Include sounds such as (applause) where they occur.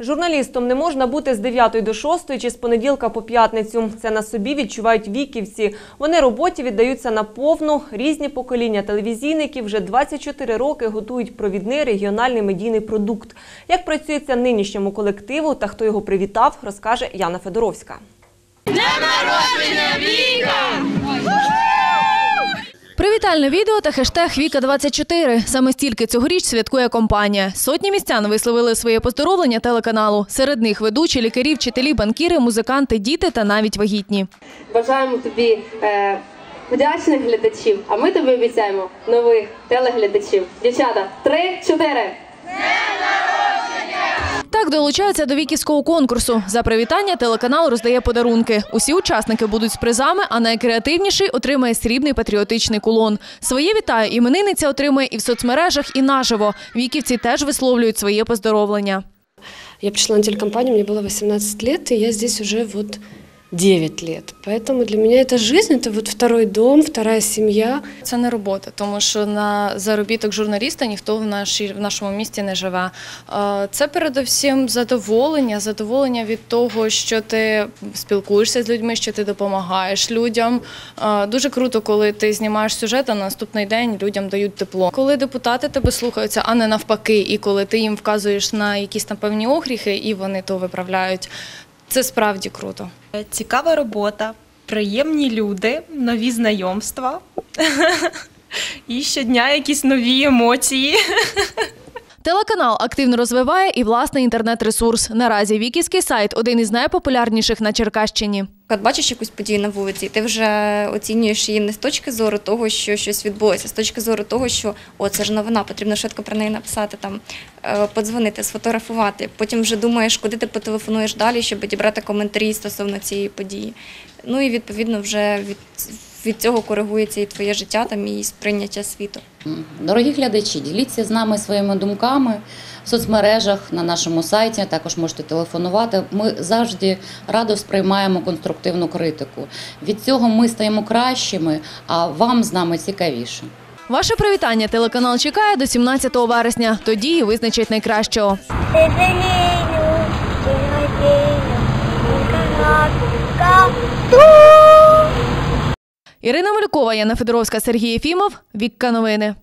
Журналістом не можна бути з 9 до 6 чи з понеділка по п'ятницю. Це на собі відчувають віківці. Вони роботі віддаються наповну. Різні покоління телевізійників вже 24 роки готують провідний регіональний медійний продукт. Як працюється нинішньому колективу та хто його привітав, розкаже Яна Федоровська. Привітальне відео та хештег Віка 24 Саме стільки цьогоріч святкує компанія. Сотні містян висловили своє поздоровлення телеканалу. Серед них ведучі, лікарі, вчителі, банкіри, музиканти, діти та навіть вагітні. Бажаємо тобі е, вдячних глядачів, а ми тобі обіцяємо нових телеглядачів. Дівчата, три, чотири. Так долучаються до віківського конкурсу. За привітання телеканал роздає подарунки. Усі учасники будуть з призами, а найкреативніший отримає срібний патріотичний кулон. Своє вітаю іменинниця отримує і в соцмережах, і наживо. Віківці теж висловлюють своє поздоровлення. Я пришла на телекомпанию, мне было 18 лет, и я здесь уже вот 9 лет. Поэтому для меня это жизнь, это вот второй дом, вторая семья. Це не робота, тому що на заробіток журналіста ніхто в нашій в нашому місті не живе. Е, Це передусім задоволення, задоволення від того, що ти спілкуєшся з людьми, що ти допомагаєш людям. Е, Дуже круто, коли ти знімаєш сюжет, а на наступний день людям дають тепло. Коли депутати тебе слухаються, а не навпаки, і коли ти їм вказуєш на якісь там певні огріхи, і вони то виправляють. Це справді круто. Цікава робота, приємні люди, нові знайомства. (laughs) І щодня якісь нові емоції. (laughs) Телеканал активно розвиває і власний інтернет-ресурс. Наразі віківський сайт один із найпопулярніших на Черкащині. От бачиш якусь подію на вулиці, ти вже оцінюєш її не з точки зору того, що щось відбулося, а з точки зору того, що о, це ж новина, потрібно швидко про неї написати, там е, подзвонити, сфотографувати. Потім вже думаєш, куди ти потелефонуєш далі, щоб дібрати коментарі стосовно цієї події. Ну і відповідно вже від, від цього коригується і твоє життя, там і сприйняття світу. Дорогі глядачі, діліться з нами своїми думками в соцмережах на нашому сайті. Також можете телефонувати. Ми завжди радо сприймаємо конструктивну критику. Від цього ми стаємо кращими, а вам з нами цікавіше. Ваше привітання телеканал чекає до 17 вересня. Тоді і визначить найкращого. Ірина Малюкова, Яна Федоровська, Сергій Єфімов. Вікка новини.